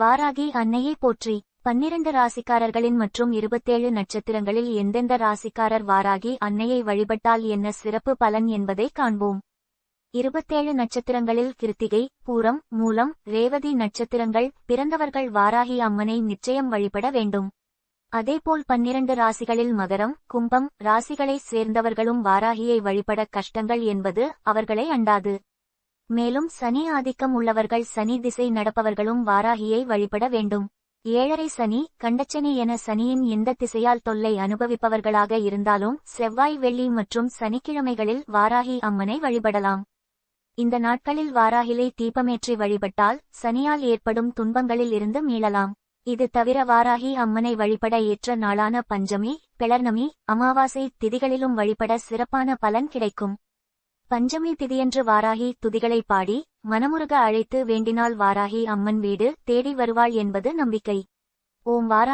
வாராகி அன்னையை போற்றி. பன்னிரண்டு ராசிக்காரர்களின் மற்றும் இருபத்தேழு நட்சத்திரங்களில் எந்தெந்த ராசிக்காரர் வாராகி அன்னையை வழிபட்டால் என்ன சிறப்பு பலன் என்பதை காண்போம். இருபத்தேழு நட்சத்திரங்களில் கிருத்திகை பூரம் மூலம் ரேவதி நட்சத்திரங்கள் பிறந்தவர்கள் வாராகி அம்மனை நிச்சயம் வழிபட வேண்டும். அதேபோல் பன்னிரண்டு ராசிகளில் மகரம் கும்பம் ராசிகளைச் சேர்ந்தவர்களும் வாராகியை வழிபட கஷ்டங்கள் என்பது அவர்களை அண்டாது. மேலும் சனி ஆதிக்கம் உள்ளவர்கள் சனி திசை நடப்பவர்களும் வாராகியை வழிபட வேண்டும். ஏழரை சனி கண்டச்சனி என சனியின் எந்த திசையால் தொல்லை அனுபவிப்பவர்களாக இருந்தாலும் செவ்வாய் வெள்ளி மற்றும் சனிக்கிழமைகளில் வாராகி அம்மனை வழிபடலாம். இந்த நாட்களில் வாராகிலை தீபமேற்றி வழிபட்டால் சனியால் ஏற்படும் துன்பங்களில் இருந்து மீளலாம். இது தவிர வாராகி அம்மனை வழிபட ஏற்ற நாளான பஞ்சமி பிளர்ணமி அமாவாசை திதிகளிலும் வழிபட சிறப்பான பலன் கிடைக்கும். பஞ்சமி திதியன்று வாராகி துதிகளை பாடி மனமுருக அழைத்து வேண்டினால் வாராகி அம்மன் வீடு தேடி வருவாள் என்பது நம்பிக்கை. ஓம் வாரா